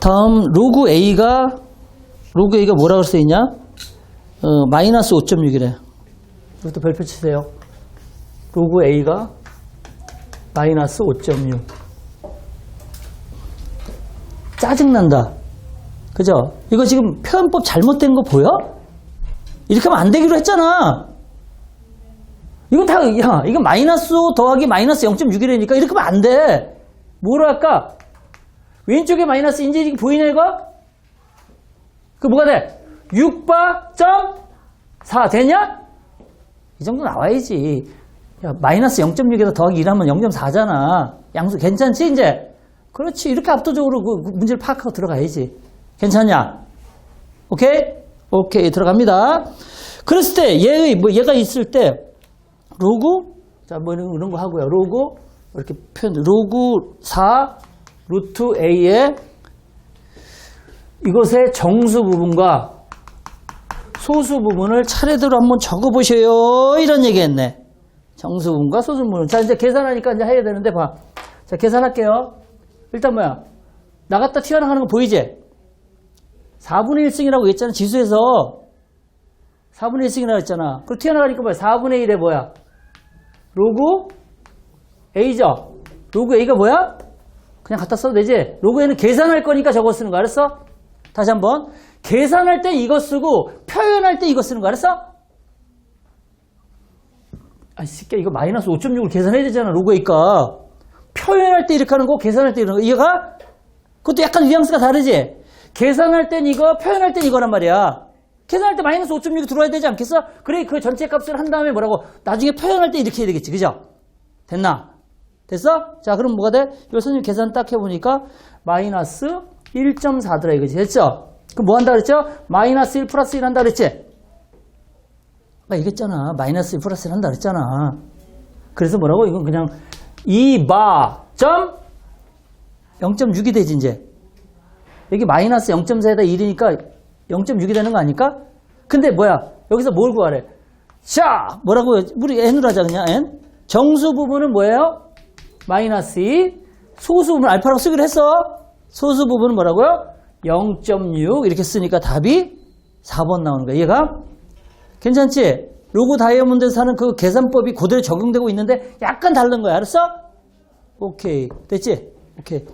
다음 로그 A가 로그 A가 뭐라고 써 있냐? 어, 마이너스 5.6이래. 이것도 별표 치세요. 로그 A가 마이너스 5.6. 짜증난다. 그죠? 이거 지금 표현법 잘못된 거 보여? 이렇게 하면 안 되기로 했잖아. 이건 다, 야, 이거 마이너스 5 더하기 마이너스 0.6이라니까 이렇게 하면 안 돼. 뭐로 할까? 왼쪽에 마이너스 인제 지금 보이냐 이거? 그 뭐가 돼? 6바 점4 되냐? 이 정도 나와야지. 야, 마이너스 0.6에다 더하기 1하면 0.4잖아. 양수 괜찮지 이제? 그렇지. 이렇게 압도적으로 그 문제를 파악하고 들어가야지. 괜찮냐? 오케이? 오케이 들어갑니다. 그랬을 때 얘의 뭐 얘가 있을 때 로그 자 뭐 이런, 이런 거 하고요. 로그 이렇게 표현 로그 4 루트 a의 이것의 정수 부분과 소수 부분을 차례대로 한번 적어보셔요. 이런 얘기 했네. 정수 부분과 소수 부분. 자 이제 계산하니까 이제 해야 되는데 봐. 자 계산할게요. 일단 뭐야? 나갔다 튀어나가는 거 보이지? 4분의 1승이라고 했잖아. 지수에서 4분의 1승이라고 했잖아. 그리고 튀어나가니까 뭐야? 4분의 1에 뭐야? 로그 A죠? 로그 A가 뭐야? 그냥 갖다 써도 되지? 로그 A는 계산할 거니까 저거 쓰는 거 알았어? 다시 한번. 계산할 때 이거 쓰고 표현할 때 이거 쓰는 거 알았어? 아, 이 새끼야, 이거 마이너스 5.6을 계산해야 되잖아, 로그 A가. 표현할 때 이렇게 하는 거, 계산할 때 이런 거. 이해가? 그것도 약간 뉘앙스가 다르지? 계산할 땐 이거, 표현할 땐 이거란 말이야. 계산할 때 마이너스 5.6이 들어와야 되지 않겠어? 그래, 그 전체 값을 한 다음에 뭐라고? 나중에 표현할 때 이렇게 해야 되겠지. 그죠? 됐나? 됐어? 자, 그럼 뭐가 돼? 이거 선생님 계산 딱 해보니까 마이너스 1.4더라 이거지. 됐죠? 그럼 뭐 한다 그랬죠? 마이너스 1 플러스 1 한다 그랬지? 나 이랬잖아. 마이너스 1 플러스 1 한다 그랬잖아. 그래서 뭐라고? 이건 그냥 2바 점 0.6이 되지, 이제. 여기 마이너스 0.4에다 1이니까 0.6이 되는 거 아닐까? 근데 뭐야? 여기서 뭘 구하래? 자, 뭐라고, 해? 우리 n으로 하자, 그냥 n. 정수 부분은 뭐예요? 마이너스 2. 소수 부분 알파라고 쓰기로 했어. 소수 부분은 뭐라고요? 0.6. 이렇게 쓰니까 답이 4번 나오는 거야. 얘가? 괜찮지? 로고 다이아몬드에서 하는 그 계산법이 그대로 적용되고 있는데 약간 다른 거야. 알았어? 오케이. 됐지? 오케이.